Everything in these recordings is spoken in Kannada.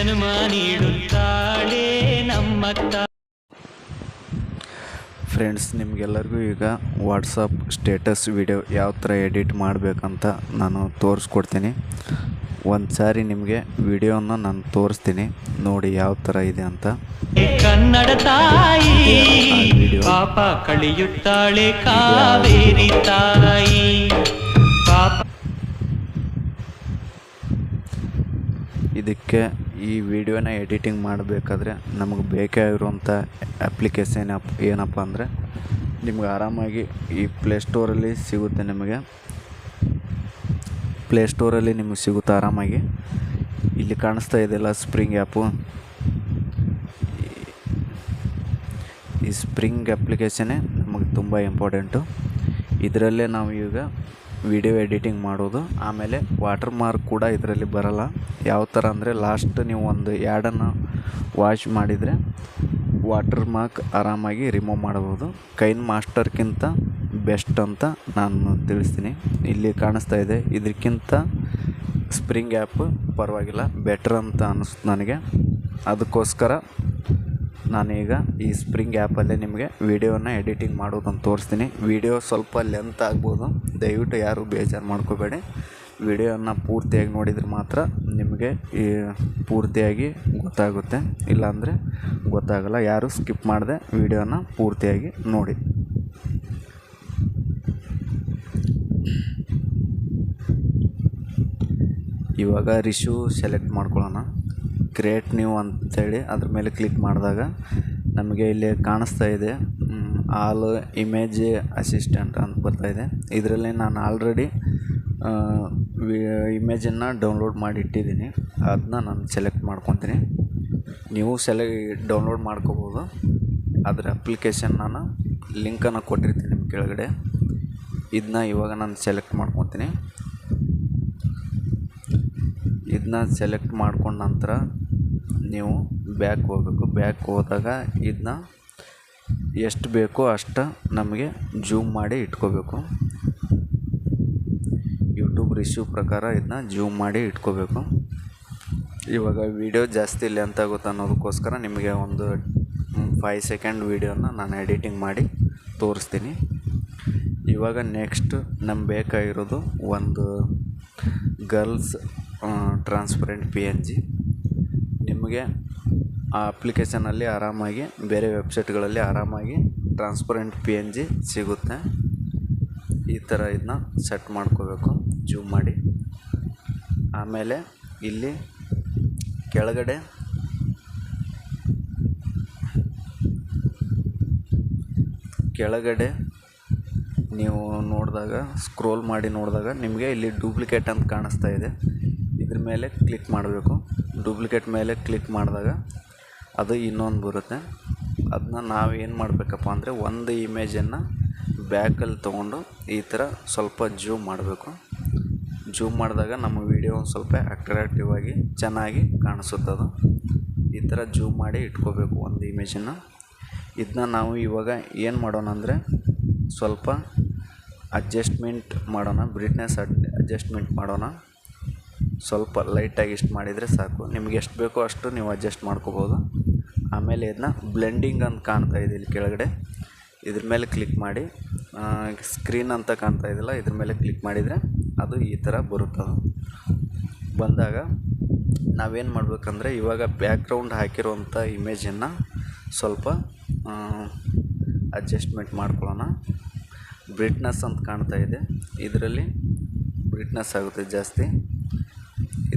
ಜನ್ಮ ನೀಡುತ್ತಾಳೆ ನಮ್ಮ ಫ್ರೆಂಡ್ಸ್ ನಿಮಗೆಲ್ಲರಿಗೂ ಈಗ ವಾಟ್ಸಪ್ ಸ್ಟೇಟಸ್ ವಿಡಿಯೋ ಯಾವ ಥರ ಎಡಿಟ್ ಮಾಡಬೇಕಂತ ನಾನು ತೋರಿಸ್ಕೊಡ್ತೀನಿ. ಒಂದು ಸಾರಿ ನಿಮಗೆ ವಿಡಿಯೋನ ನಾನು ತೋರಿಸ್ತೀನಿ. ನೋಡಿ ಯಾವ ಥರ ಇದೆ ಅಂತ. ಕನ್ನಡ ತಾಯಿ. ಪಾಪ ಕಳೆಯುತ್ತಾಳೆ ಕಾವೇರಿ ತಾಯಿ. ಪಾಪ ಇದಕ್ಕೆ ಈ ವಿಡಿಯೋನ ಎಡಿಟಿಂಗ್ ಮಾಡಬೇಕಾದ್ರೆ ನಮಗೆ ಬೇಕಾಗಿರುವಂಥ ಅಪ್ಲಿಕೇಶನ್ ಅಪ್ ಏನಪ್ಪ ಅಂದರೆ ನಿಮ್ಗೆ ಆರಾಮಾಗಿ ಈ ಪ್ಲೇಸ್ಟೋರಲ್ಲಿ ಸಿಗುತ್ತೆ ನಿಮಗೆ. ಪ್ಲೇಸ್ಟೋರಲ್ಲಿ ನಿಮಗೆ ಸಿಗುತ್ತೆ ಆರಾಮಾಗಿ. ಇಲ್ಲಿ ಕಾಣಿಸ್ತಾ ಇದೆಯಲ್ಲ ಸ್ಪ್ರಿಂಗ್ ಆ್ಯಪು ಈ ಸ್ಪ್ರಿಂಗ್ ಅಪ್ಲಿಕೇಶನೇ ನಮಗೆ ತುಂಬ ಇಂಪಾರ್ಟೆಂಟು ಇದರಲ್ಲೇ ನಾವು ಈಗ ವಿಡಿಯೋ ಎಡಿಟಿಂಗ್ ಮಾಡೋದು. ಆಮೇಲೆ ವಾಟರ್ ಮಾರ್ಕ್ ಕೂಡ ಇದರಲ್ಲಿ ಬರಲ್ಲ. ಯಾವ ಥರ ಅಂದರೆ ಲಾಸ್ಟ್ ನೀವು ಒಂದು ಯಾಡನ್ನು ವಾಶ್ ಮಾಡಿದರೆ ವಾಟರ್ ಮಾರ್ಕ್ ಆರಾಮಾಗಿ ರಿಮೂವ್ ಮಾಡ್ಬೋದು ಕೈನ್ ಮಾಸ್ಟರ್ಗಿಂತ ಬೆಸ್ಟ್ ಅಂತ ನಾನು ತಿಳಿಸ್ತೀನಿ. ಇಲ್ಲಿ ಕಾಣಿಸ್ತಾ ಇದೆ. ಇದಕ್ಕಿಂತ ಸ್ಪ್ರಿಂಗ್ ಆ್ಯಪ್ ಪರವಾಗಿಲ್ಲ. ಬೆಟ್ರ್ ಅಂತ ಅನ್ನಿಸ್ತು ನನಗೆ. ಅದಕ್ಕೋಸ್ಕರ ನಾನೀಗ ಈ ಸ್ಪ್ರಿಂಗ್ ಆ್ಯಪಲ್ಲೇ ನಿಮಗೆ ವೀಡಿಯೋನ ಎಡಿಟಿಂಗ್ ಮಾಡೋದನ್ನು ತೋರಿಸ್ತೀನಿ. ವಿಡಿಯೋ ಸ್ವಲ್ಪ ಲೆಂತ್ ಆಗ್ಬೋದು. ದಯವಿಟ್ಟು ಯಾರೂ ಬೇಜಾರು ಮಾಡ್ಕೋಬೇಡಿ. ವಿಡಿಯೋನ ಪೂರ್ತಿಯಾಗಿ ನೋಡಿದರೆ ಮಾತ್ರ ನಿಮಗೆ ಈ ಪೂರ್ತಿಯಾಗಿ ಗೊತ್ತಾಗುತ್ತೆ. ಇಲ್ಲಾಂದರೆ ಗೊತ್ತಾಗಲ್ಲ. ಯಾರು ಸ್ಕಿಪ್ ಮಾಡದೆ ವಿಡಿಯೋನ ಪೂರ್ತಿಯಾಗಿ ನೋಡಿ. ಇವಾಗ ರಿಶ್ಯೂ ಸೆಲೆಕ್ಟ್ ಮಾಡ್ಕೊಳ್ಳೋಣ. ಕ್ರಿಯೇಟ್ ನ್ಯೂ ಅಂತೇಳಿ ಅದ್ರ ಮೇಲೆ ಕ್ಲಿಕ್ ಮಾಡಿದಾಗ ನಮಗೆ ಇಲ್ಲಿ ಕಾಣಿಸ್ತಾ ಇದೆ ಆಲ್ ಇಮೇಜ್ ಅಸಿಸ್ಟೆಂಟ್ ಅಂತ ಬರ್ತಾ ಇದೆ. ಇದರಲ್ಲಿ ನಾನು ಆಲ್ರೆಡಿ ಇಮೇಜನ್ನು ಡೌನ್ಲೋಡ್ ಮಾಡಿ ಇಟ್ಟಿದ್ದೀನಿ ಅದನ್ನ ನಾನು ಸೆಲೆಕ್ಟ್ ಮಾಡ್ಕೊತೀನಿ. ನೀವು ಸೆಲೆ, ಡೌನ್ಲೋಡ್ ಮಾಡ್ಕೋಬೋದು. ಅದರ ಅಪ್ಲಿಕೇಶನ್ ನಾನು ಲಿಂಕನ್ನು ಕೊಟ್ಟಿರ್ತೀನಿ ನಿಮ್ಮ ಕೆಳಗಡೆ. ಇದನ್ನ ಇವಾಗ ನಾನು ಸೆಲೆಕ್ಟ್ ಮಾಡ್ಕೊತೀನಿ. ಇದನ್ನ ಸೆಲೆಕ್ಟ್ ಮಾಡ್ಕೊಂಡ ನಂತರ ನೀವು ಬ್ಯಾಕ್ ಹೋಗಬೇಕು. ಬ್ಯಾಕ್ ಹೋದಾಗ ಇದನ್ನ ಎಷ್ಟು ಬೇಕೋ ಅಷ್ಟು ನಮಗೆ ಜೂಮ್ ಮಾಡಿ ಇಟ್ಕೋಬೇಕು. ಯೂಟ್ಯೂಬ್ ರಿಶ್ಯೂ ಪ್ರಕಾರ ಇದನ್ನ ಜೂಮ್ ಮಾಡಿ ಇಟ್ಕೋಬೇಕು. ಇವಾಗ ವಿಡಿಯೋ ಜಾಸ್ತಿ ಲೆಂತ್ ಆಗುತ್ತೆ ಅನ್ನೋದಕ್ಕೋಸ್ಕರ ನಿಮಗೆ ಒಂದು ಫೈವ್ ಸೆಕೆಂಡ್ ವೀಡಿಯೋನ ನಾನು ಎಡಿಟಿಂಗ್ ಮಾಡಿ ತೋರಿಸ್ತೀನಿ. ಇವಾಗ ನೆಕ್ಸ್ಟ್ ನಮ್ಗೆ ಬೇಕಾಗಿರೋದು ಒಂದು girls transparent P N G ನಿಮಗೆ ಆ ಅಪ್ಲಿಕೇಶನಲ್ಲಿ ಆರಾಮಾಗಿ, ಬೇರೆ ವೆಬ್ಸೈಟ್ಗಳಲ್ಲಿ ಆರಾಮಾಗಿ ಟ್ರಾನ್ಸ್ಪರೆಂಟ್ ಪಿ ಎನ್ ಜಿ ಸಿಗುತ್ತೆ. ಈ ಥರ ಇದನ್ನ ಸೆಟ್ ಮಾಡ್ಕೋಬೇಕು ಜೂಮ್ ಮಾಡಿ. ಆಮೇಲೆ ಇಲ್ಲಿ ಕೆಳಗಡೆ ಕೆಳಗಡೆ ನೀವು ನೋಡಿದಾಗ ಸ್ಕ್ರೋಲ್ ಮಾಡಿ ನೋಡಿದಾಗ ನಿಮಗೆ ಇಲ್ಲಿ ಡೂಪ್ಲಿಕೇಟ್ ಅಂತ ಕಾಣಿಸ್ತಾ ಇದೆ. ಇದ್ರ ಮೇಲೆ ಕ್ಲಿಕ್ ಮಾಡಬೇಕು. ಡೂಪ್ಲಿಕೇಟ್ ಮೇಲೆ ಕ್ಲಿಕ್ ಮಾಡಿದಾಗ ಅದು ಇನ್ನೊಂದು ಬರುತ್ತೆ. ಅದನ್ನ ನಾವು ಏನು ಮಾಡಬೇಕಪ್ಪ ಅಂದರೆ ಒಂದು ಇಮೇಜನ್ನು ಬ್ಯಾಕಲ್ಲಿ ತೊಗೊಂಡು ಈ ಥರ ಸ್ವಲ್ಪ ಜೂಮ್ ಮಾಡಬೇಕು. ಜೂಮ್ ಮಾಡಿದಾಗ ನಮ್ಮ ವಿಡಿಯೋ ಒಂದು ಸ್ವಲ್ಪ ಅಟ್ರಾಕ್ಟಿವ್ ಆಗಿ ಚೆನ್ನಾಗಿ ಕಾಣಿಸುತ್ತದು ಈ ಥರ ಜೂಮ್ ಮಾಡಿ ಇಟ್ಕೋಬೇಕು ಒಂದು ಇಮೇಜನ್ನು ಇದನ್ನ ನಾವು ಇವಾಗ ಏನು ಮಾಡೋಣ ಅಂದರೆ ಸ್ವಲ್ಪ ಅಡ್ಜಸ್ಟ್ಮೆಂಟ್ ಮಾಡೋಣ ಬ್ರಿಟ್ನೆಸ್ ಅಡ್ ಅಡ್ಜಸ್ಟ್ಮೆಂಟ್ ಮಾಡೋಣ. ಸ್ವಲ್ಪ ಲೈಟಾಗಿ ಇಷ್ಟು ಮಾಡಿದರೆ ಸಾಕು. ನಿಮ್ಗೆ ಎಷ್ಟು ಬೇಕೋ ಅಷ್ಟು ನೀವು ಅಡ್ಜಸ್ಟ್ ಮಾಡ್ಕೋಬೋದು. ಆಮೇಲೆ ಇದನ್ನ ಬ್ಲೆಂಡಿಂಗ್ ಅಂತ ಕಾಣ್ತಾ ಇದೆ ಇಲ್ಲಿ ಕೆಳಗಡೆ. ಇದ್ರ ಮೇಲೆ ಕ್ಲಿಕ್ ಮಾಡಿ. ಸ್ಕ್ರೀನ್ ಅಂತ ಕಾಣ್ತಾ ಇದೆಯಲ್ಲ, ಇದ್ರ ಮೇಲೆ ಕ್ಲಿಕ್ ಮಾಡಿದರೆ ಅದು ಈ ಥರ ಬರುತ್ತದು. ಬಂದಾಗ ನಾವೇನು ಮಾಡಬೇಕಂದ್ರೆ, ಇವಾಗ ಬ್ಯಾಕ್ಗ್ರೌಂಡ್ ಹಾಕಿರುವಂಥ ಇಮೇಜನ್ನು ಸ್ವಲ್ಪ ಅಡ್ಜಸ್ಟ್ಮೆಂಟ್ ಮಾಡ್ಕೊಳ್ಳೋಣ. ಬ್ರಿಟ್ನೆಸ್ ಅಂತ ಕಾಣ್ತಾ ಇದೆ. ಇದರಲ್ಲಿ ಬ್ರಿಟ್ನೆಸ್ ಆಗುತ್ತೆ ಜಾಸ್ತಿ.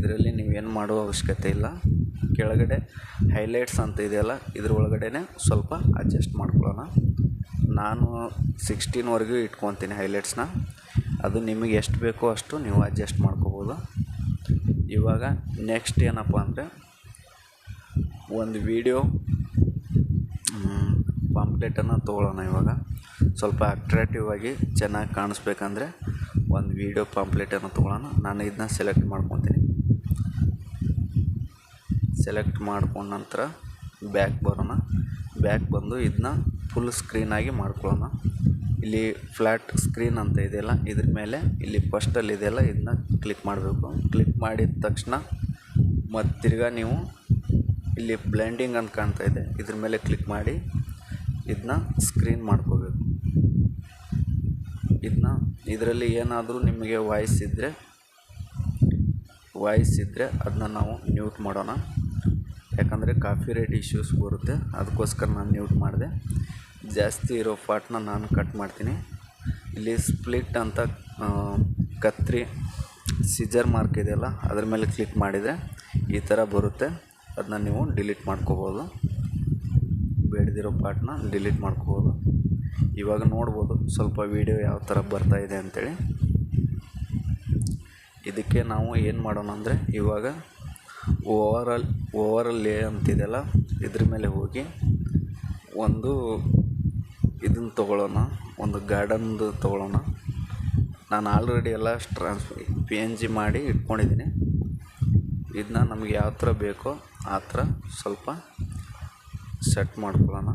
ಇದರಲ್ಲಿ ನೀವೇನು ಮಾಡುವ ಅವಶ್ಯಕತೆ ಇಲ್ಲ. ಕೆಳಗಡೆ ಹೈಲೈಟ್ಸ್ ಅಂತ ಇದೆಯಲ್ಲ, ಇದ್ರ ಒಳಗಡೆ ಸ್ವಲ್ಪ ಅಡ್ಜಸ್ಟ್ ಮಾಡ್ಕೊಳ್ಳೋಣ. ನಾನು ಸಿಕ್ಸ್ಟೀನ್ವರೆಗೂ ಇಟ್ಕೊತೀನಿ ಹೈಲೈಟ್ಸ್ನ ಅದು ನಿಮಗೆ ಎಷ್ಟು ಬೇಕೋ ಅಷ್ಟು ನೀವು ಅಡ್ಜಸ್ಟ್ ಮಾಡ್ಕೋಬೋದು. ಇವಾಗ ನೆಕ್ಸ್ಟ್ ಏನಪ್ಪ ಅಂದರೆ, ಒಂದು ವಿಡಿಯೋ ಪಾಂಪ್ಲೆಟನ್ನು ತೊಗೊಳ್ಳೋಣ ಇವಾಗ. ಸ್ವಲ್ಪ ಅಟ್ರಾಕ್ಟಿವ್ ಆಗಿ ಚೆನ್ನಾಗಿ ಕಾಣಿಸ್ಬೇಕಂದ್ರೆ, ಒಂದು ವೀಡಿಯೋ ಪಾಂಪ್ಲೆಟನ್ನು ತೊಗೊಳ್ಳೋಣ. ನಾನು ಇದನ್ನ ಸೆಲೆಕ್ಟ್ ಮಾಡ್ಕೊತೀನಿ. ಸೆಲೆಕ್ಟ್ ಮಾಡ್ಕೊಂಡ ನಂತರ ಬ್ಯಾಕ್ ಬರೋಣ. ಬ್ಯಾಕ್ ಬಂದು ಇದನ್ನ ಫುಲ್ ಸ್ಕ್ರೀನಾಗಿ ಮಾಡ್ಕೊಳ್ಳೋಣ. ಇಲ್ಲಿ ಫ್ಲ್ಯಾಟ್ ಸ್ಕ್ರೀನ್ ಅಂತ ಇದೆಯಲ್ಲ, ಇದ್ರ ಮೇಲೆ ಇಲ್ಲಿ ಫಸ್ಟಲ್ಲಿ ಇದೆಯಲ್ಲ ಇದನ್ನ ಕ್ಲಿಕ್ ಮಾಡಬೇಕು. ಕ್ಲಿಕ್ ಮಾಡಿದ ತಕ್ಷಣ ಮತ್ತು ತಿರ್ಗಾ ನೀವು ಇಲ್ಲಿ ಬ್ಲೆಂಡಿಂಗ್ ಅಂತ ಕಾಣ್ತಾ ಇದೆ, ಇದ್ರ ಮೇಲೆ ಕ್ಲಿಕ್ ಮಾಡಿ ಇದನ್ನ ಸ್ಕ್ರೀನ್ ಮಾಡ್ಕೋಬೇಕು. ಇದನ್ನ ಇದರಲ್ಲಿ ಏನಾದರೂ ನಿಮಗೆ ವಾಯ್ಸ್ ಇದ್ದರೆ ವಾಯ್ಸ್ ಇದ್ದರೆ ಅದನ್ನ ನಾವು ಮ್ಯೂಟ್ ಮಾಡೋಣ. ಯಾಕಂದರೆ ಕಾಫಿ ರೇಟ್ ಇಶ್ಯೂಸ್ ಬರುತ್ತೆ. ಅದಕ್ಕೋಸ್ಕರ ನಾನು ನ್ಯೂಟ್ ಮಾಡಿದೆ. ಜಾಸ್ತಿ ಇರೋ ಪಾರ್ಟ್ನ ನಾನು ಕಟ್ ಮಾಡ್ತೀನಿ. ಇಲ್ಲಿ ಸ್ಪ್ಲಿಟ್ ಅಂತ ಕತ್ರಿ ಸಿಜರ್ ಮಾರ್ಕ್ ಇದೆಯಲ್ಲ, ಅದ್ರ ಮೇಲೆ ಕ್ಲಿಕ್ ಮಾಡಿದರೆ ಈ ಥರ ಬರುತ್ತೆ. ಅದನ್ನ ನೀವು ಡಿಲೀಟ್ ಮಾಡ್ಕೋಬೋದು. ಬೇಡದಿರೋ ಪಾರ್ಟ್ನ ಡಿಲೀಟ್ ಮಾಡ್ಕೋಬೋದು. ಇವಾಗ ನೋಡ್ಬೋದು ಸ್ವಲ್ಪ ವೀಡಿಯೋ ಯಾವ ಥರ ಬರ್ತಾ ಇದೆ ಅಂಥೇಳಿ ಇದಕ್ಕೆ ನಾವು ಏನು ಮಾಡೋಣ ಅಂದರೆ ಇವಾಗ ಓವರಾಲ್ ಓವರಲ್ ಲೇ ಅಂತಿದೆಯಲ್ಲ, ಇದ್ರ ಮೇಲೆ ಹೋಗಿ ಒಂದು ಇದನ್ನು ತೊಗೊಳ್ಳೋಣ, ಒಂದು ಗಾರ್ಡನ್ದು ತೊಗೊಳ್ಳೋಣ. ನಾನು ಆಲ್ರೆಡಿ ಎಲ್ಲ ಟ್ರಾನ್ಸ್ ಪಿ ಎನ್ ಜಿ ಮಾಡಿ ಇಟ್ಕೊಂಡಿದ್ದೀನಿ ಇದನ್ನ ನಮಗೆ ಯಾವ ಥರ ಬೇಕೋ ಆ ಥರ ಸ್ವಲ್ಪ ಸೆಟ್ ಮಾಡ್ಕೊಳ್ಳೋಣ.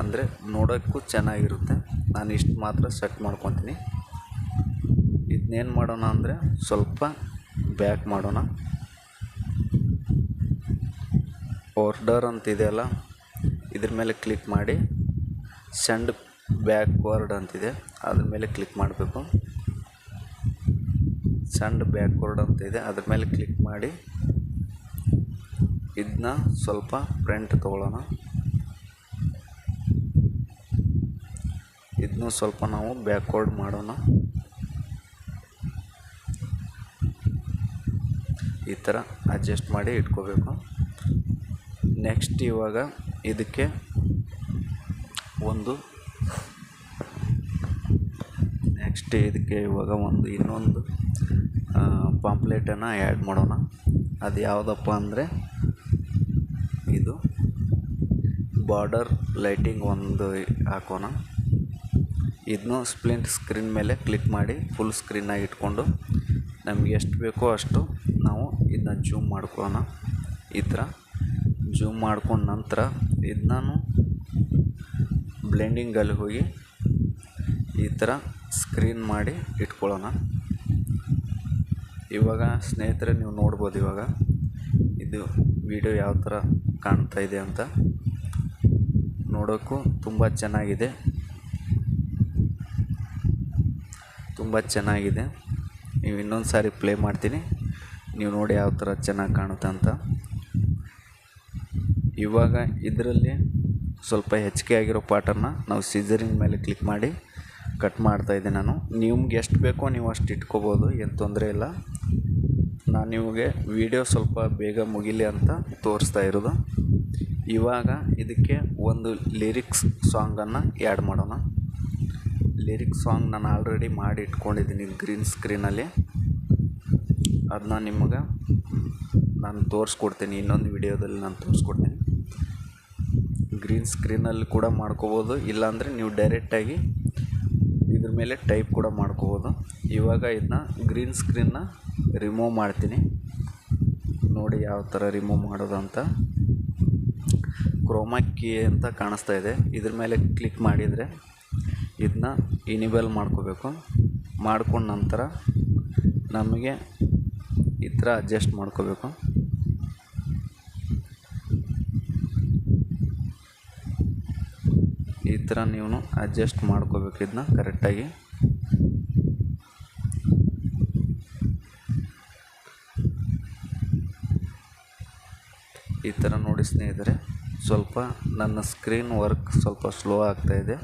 ಅಂದರೆ ನೋಡೋಕ್ಕೂ ಚೆನ್ನಾಗಿರುತ್ತೆ. ನಾನು ಇಷ್ಟು ಮಾತ್ರ ಸೆಟ್ ಮಾಡ್ಕೊತೀನಿ. ಇದನ್ನೇನು ಮಾಡೋಣ ಅಂದರೆ ಸ್ವಲ್ಪ ಬ್ಯಾಕ್ ಮಾಡೋಣ. ಆರ್ಡರ್ ಅಂತಿದೆಯಲ್ಲ, ಇದ್ರ ಮೇಲೆ ಕ್ಲಿಕ್ ಮಾಡಿ. ಸೆಂಡ್ ಬ್ಯಾಕ್ವರ್ಡ್ ಅಂತಿದೆ, ಅದ್ರ ಮೇಲೆ ಕ್ಲಿಕ್ ಮಾಡಬೇಕು. ಸೆಂಡ್ ಬ್ಯಾಕ್ವರ್ಡ್ ಅಂತ ಇದೆ ಅದ್ರ ಮೇಲೆ ಕ್ಲಿಕ್ ಮಾಡಿ. ಇದನ್ನ ಸ್ವಲ್ಪ ಪ್ರಿಂಟ್ ತೊಗೊಳ್ಳೋಣ. ಇದನ್ನು ಸ್ವಲ್ಪ ನಾವು ಬ್ಯಾಕ್ವರ್ಡ್ ಮಾಡೋಣ. ಈ ಥರ ಅಡ್ಜಸ್ಟ್ ಮಾಡಿ ಇಟ್ಕೋಬೇಕು. ನೆಕ್ಸ್ಟ್ ಇವಾಗ ಇದಕ್ಕೆ ಒಂದು ನೆಕ್ಸ್ಟ್ ಇದಕ್ಕೆ ಇವಾಗ ಒಂದು ಇನ್ನೊಂದು ಪಾಂಪ್ಲೆಟನ್ನು ಆ್ಯಡ್ ಮಾಡೋಣ. ಅದು ಯಾವುದಪ್ಪ ಅಂದರೆ ಇದು ಬಾರ್ಡರ್ ಲೈಟಿಂಗ್ ಒಂದು ಹಾಕೋಣ. ಇದನ್ನು ಸ್ಪ್ಲಿಂಟ್ ಸ್ಕ್ರೀನ್ ಮೇಲೆ ಕ್ಲಿಕ್ ಮಾಡಿ ಫುಲ್ ಸ್ಕ್ರೀನಾಗಿ ಇಟ್ಕೊಂಡು ನಮಗೆ ಎಷ್ಟು ಬೇಕೋ ಅಷ್ಟು ನಾವು ಇದನ್ನ ಜೂಮ್ ಮಾಡ್ಕೊಳ್ಳೋಣ ಈ ಥರ ಜೂಮ್ ಮಾಡ್ಕೊಂಡ ನಂತರ ಇದನ್ನು ಬ್ಲೆಂಡಿಂಗಲ್ಲಿ ಹೋಗಿ ಈ ಥರ ಸ್ಕ್ರೀನ್ ಮಾಡಿ ಇಟ್ಕೊಳ್ಳೋಣ ಇವಾಗ ಸ್ನೇಹಿತರೆ ನೀವು ನೋಡ್ಬೋದು ಇವಾಗ ಇದು ವಿಡಿಯೋ ಯಾವ ಥರ ಕಾಣ್ತಾ ಇದೆ ಅಂತ. ನೋಡೋಕ್ಕೂ ತುಂಬ ಚೆನ್ನಾಗಿದೆ. ತುಂಬ ಚೆನ್ನಾಗಿದೆ. ನೀವು ಇನ್ನೊಂದು ಸಾರಿ ಪ್ಲೇ ಮಾಡ್ತೀನಿ. ನೀವು ನೋಡಿ ಯಾವ ಥರ ಚೆನ್ನಾಗಿ ಕಾಣುತ್ತೆ ಅಂತ. ಇವಾಗ ಇದರಲ್ಲಿ ಸ್ವಲ್ಪ ಹೆಚ್ಚಿಗೆ ಆಗಿರೋ ಪಾಟನ್ನು ನಾವು ಸೀಸರಿಂಗ್ ಮೇಲೆ ಕ್ಲಿಕ್ ಮಾಡಿ ಕಟ್ ಮಾಡ್ತಾಯಿದ್ದೆ ನಾನು. ನಿಮ್ಗೆ ಎಷ್ಟು ಬೇಕೋ ನೀವು ಅಷ್ಟು ಇಟ್ಕೋಬೋದು, ಏನು ತೊಂದರೆ ಇಲ್ಲ. ನಾನು ನಿಮಗೆ ವಿಡಿಯೋ ಸ್ವಲ್ಪ ಬೇಗ ಮುಗಿಲಿ ಅಂತ ತೋರಿಸ್ತಾ ಇರೋದು. ಇವಾಗ ಇದಕ್ಕೆ ಒಂದು ಲಿರಿಕ್ಸ್ ಸಾಂಗನ್ನು ಆ್ಯಡ್ ಮಾಡೋಣ. ಲಿರಿಕ್ಸ್ ಸಾಂಗ್ ನಾನು ಆಲ್ರೆಡಿ ಮಾಡಿ ಇಟ್ಕೊಂಡಿದ್ದೀನಿ ಗ್ರೀನ್ ಸ್ಕ್ರೀನಲ್ಲಿ ಅದನ್ನ ನಿಮಗೆ ನಾನು ತೋರಿಸ್ಕೊಡ್ತೀನಿ, ಇನ್ನೊಂದು ವಿಡಿಯೋದಲ್ಲಿ ನಾನು ತೋರಿಸ್ಕೊಡ್ತೀನಿ. ಗ್ರೀನ್ ಸ್ಕ್ರೀನಲ್ಲಿ ಕೂಡ ಮಾಡ್ಕೋಬೋದು, ಇಲ್ಲಾಂದರೆ ನೀವು ಡೈರೆಕ್ಟಾಗಿ ಇದ್ರ ಮೇಲೆ ಟೈಪ್ ಕೂಡ ಮಾಡ್ಕೋಬೋದು. ಇವಾಗ ಇದನ್ನ ಗ್ರೀನ್ ಸ್ಕ್ರೀನ್ನ ರಿಮೂವ್ ಮಾಡ್ತೀನಿ. ನೋಡಿ ಯಾವ ಥರ ರಿಮೂವ್ ಮಾಡೋದು ಅಂತ. ಕ್ರೋಮಾ ಕೀ ಅಂತ ಕಾಣಿಸ್ತಾ ಇದೆ. ಇದ್ರ ಮೇಲೆ ಕ್ಲಿಕ್ ಮಾಡಿದರೆ ಇದನ್ನ ಇನಿಬಲ್ ಮಾಡ್ಕೋಬೇಕು. ಮಾಡ್ಕೊಂಡ ನಂತರ ನಮಗೆ ಈ ಥರ ಅಡ್ಜಸ್ಟ್ ಮಾಡ್ಕೋಬೇಕು. ಈ ಥರ ನೀವು ಅಡ್ಜಸ್ಟ್ ಮಾಡ್ಕೋಬೇಕು ಇದನ್ನ ಕರೆಕ್ಟಾಗಿ ಈ ಥರ ನೋಡಿ ಸ್ನೇಹಿತರೆ, ಸ್ವಲ್ಪ ನನ್ನ ಸ್ಕ್ರೀನ್ ವರ್ಕ್ ಸ್ವಲ್ಪ ಸ್ಲೋ ಆಗ್ತಾಯಿದೆ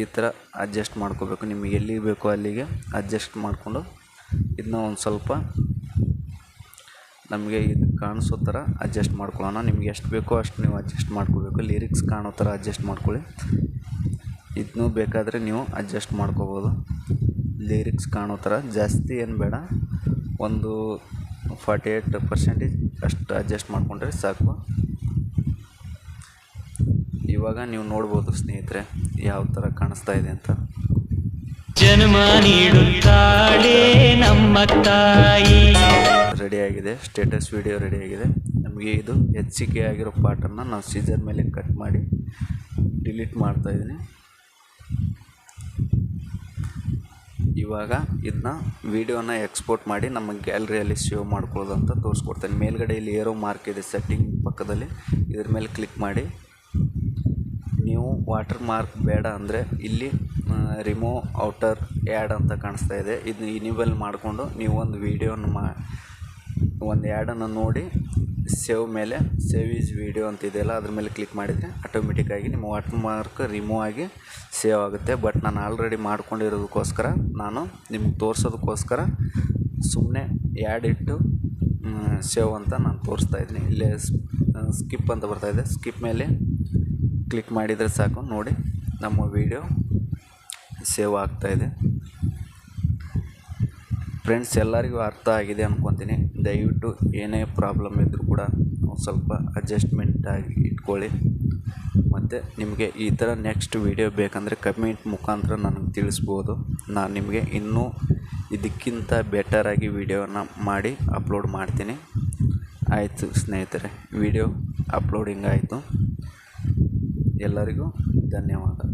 ಈ ಥರ ಅಡ್ಜಸ್ಟ್ ಮಾಡ್ಕೋಬೇಕು. ನಿಮಗೆ ಎಲ್ಲಿಗೆ ಬೇಕೋ ಅಲ್ಲಿಗೆ ಅಡ್ಜಸ್ಟ್ ಮಾಡಿಕೊಂಡು ಇದನ್ನ ಒಂದು ಸ್ವಲ್ಪ ನಮಗೆ ಇದು ಕಾಣಿಸೋ ಥರ ಅಡ್ಜಸ್ಟ್ ಮಾಡ್ಕೊಳ್ಳೋಣ. ನಿಮ್ಗೆ ಎಷ್ಟು ಬೇಕೋ ಅಷ್ಟು ನೀವು ಅಡ್ಜಸ್ಟ್ ಮಾಡ್ಕೋಬೇಕು. ಲಿರಿಕ್ಸ್ ಕಾಣೋ ಥರ ಅಡ್ಜಸ್ಟ್ ಮಾಡ್ಕೊಳ್ಳಿ. ಇದನ್ನೂ ಬೇಕಾದರೆ ನೀವು ಅಡ್ಜಸ್ಟ್ ಮಾಡ್ಕೋಬೋದು. ಲಿರಿಕ್ಸ್ ಕಾಣೋ ಥರ ಜಾಸ್ತಿ ಏನು ಬೇಡ. ಒಂದು ಫಾರ್ಟಿ ಏಯ್ಟ್ ಪರ್ಸೆಂಟೇಜ್ ಅಷ್ಟು ಅಡ್ಜಸ್ಟ್ ಮಾಡಿಕೊಂಡ್ರೆ ಸಾಕು. ಇವಾಗ ನೀವು ನೋಡ್ಬೋದು ಸ್ನೇಹಿತರೆ, ಯಾವ ಥರ ಕಾಣಿಸ್ತಾ ಇದೆ ಅಂತ. ಜನ್ಮ ನೀಡುತ್ತಾಳೆ ನಮ್ಮ ತಾಯಿ. ರೆಡಿಯಾಗಿದೆ ಸ್ಟೇಟಸ್ ವಿಡಿಯೋ ರೆಡಿಯಾಗಿದೆ. ನಮಗೆ ಇದು ಹೆಚ್ಚಿಗೆ ಆಗಿರೋ ಪಾರ್ಟನ್ನು ನಾವು ಸೀಸರ್ ಮೇಲೆ ಕಟ್ ಮಾಡಿ ಡಿಲೀಟ್ ಮಾಡ್ತಾಯಿದ್ದೀನಿ ಇವಾಗ ಇದನ್ನ ವಿಡಿಯೋನ ಎಕ್ಸ್ಪೋರ್ಟ್ ಮಾಡಿ ನಮ್ಮ ಗ್ಯಾಲರಿಯಲ್ಲಿ ಸೇವ್ ಮಾಡ್ಕೊಳ್ಳೋದು ಅಂತ ತೋರಿಸ್ಕೊಡ್ತೇನೆ. ಮೇಲ್ಗಡೆ ಇಲ್ಲಿ ಏರೋ ಮಾರ್ಕ್ ಇದೆ ಸೆಟ್ಟಿಂಗ್ ಪಕ್ಕದಲ್ಲಿ. ಇದ್ರ ಮೇಲೆ ಕ್ಲಿಕ್ ಮಾಡಿ. ನೀವು ವಾಟರ್ ಮಾರ್ಕ್ ಬೇಡ ಅಂದರೆ ಇಲ್ಲಿ ರಿಮೂವ್ ಔಟರ್ ಆ್ಯಡ್ ಅಂತ ಕಾಣಿಸ್ತಾ ಇದೆ. ಇದನ್ನ ಇನಿಬಲ್ ಮಾಡಿಕೊಂಡು ನೀವು ಒಂದು ವೀಡಿಯೋನ ಮಾ, ಒಂದು ಆ್ಯಡನ್ನು ನೋಡಿ ಸೇವ್ ಮೇಲೆ ಸೇವ್ ಈಸ್ ವೀಡಿಯೋ ಅಂತ ಇದೆಯಲ್ಲ, ಅದ್ರ ಮೇಲೆ ಕ್ಲಿಕ್ ಮಾಡಿದರೆ ಆಟೋಮೆಟಿಕ್ಕಾಗಿ ನಿಮ್ಮ ವಾಟರ್ ಮಾರ್ಕ್ ರಿಮೂವ್ ಆಗಿ ಸೇವ್ ಆಗುತ್ತೆ. ಬಟ್ ನಾನು ಆಲ್ರೆಡಿ ಮಾಡ್ಕೊಂಡಿರೋದಕ್ಕೋಸ್ಕರ, ನಾನು ನಿಮ್ಗೆ ತೋರಿಸೋದಕ್ಕೋಸ್ಕರ ಸುಮ್ಮನೆ ಆ್ಯಡ್ ಇಟ್ಟು ಸೇವ್ ಅಂತ ನಾನು ತೋರಿಸ್ತಾ ಇದ್ದೀನಿ. ಇಲ್ಲೇ ಸ್ಕಿಪ್ ಅಂತ ಬರ್ತಾಯಿದೆ ಸ್ಕಿಪ್ ಮೇಲೆ ಕ್ಲಿಕ್ ಮಾಡಿದರೆ ಸಾಕು, ನೋಡಿ, ನಮ್ಮ ವಿಡಿಯೋ ಸೇವ್ ಆಗ್ತಾಯಿದೆ ಫ್ರೆಂಡ್ಸ್ ಎಲ್ಲರಿಗೂ ಅರ್ಥ ಆಗಿದೆ ಅಂದ್ಕೊತೀನಿ ದಯವಿಟ್ಟು ಏನೇ ಪ್ರಾಬ್ಲಮ್ ಇದ್ದರೂ ಕೂಡ ಸ್ವಲ್ಪ ಅಡ್ಜಸ್ಟ್ಮೆಂಟ್ ಆಗಿ ಇಟ್ಕೊಳ್ಳಿ. ಮತ್ತು ನಿಮಗೆ ಈ ಥರ ನೆಕ್ಸ್ಟ್ ವೀಡಿಯೋ ಬೇಕಂದರೆ ಕಮೆಂಟ್ ಮುಖಾಂತರ ನನಗೆ ತಿಳಿಸ್ಬೋದು. ನಾನು ನಿಮಗೆ ಇನ್ನೂ ಇದಕ್ಕಿಂತ ಬೆಟರಾಗಿ ವೀಡಿಯೋನ ಮಾಡಿ ಅಪ್ಲೋಡ್ ಮಾಡ್ತೀನಿ. ಆಯಿತು ಸ್ನೇಹಿತರೆ ವಿಡಿಯೋ ಅಪ್ಲೋಡಿಂಗ್ ಆಯಿತು. ಎಲ್ಲರಿಗೂ ಧನ್ಯವಾದ.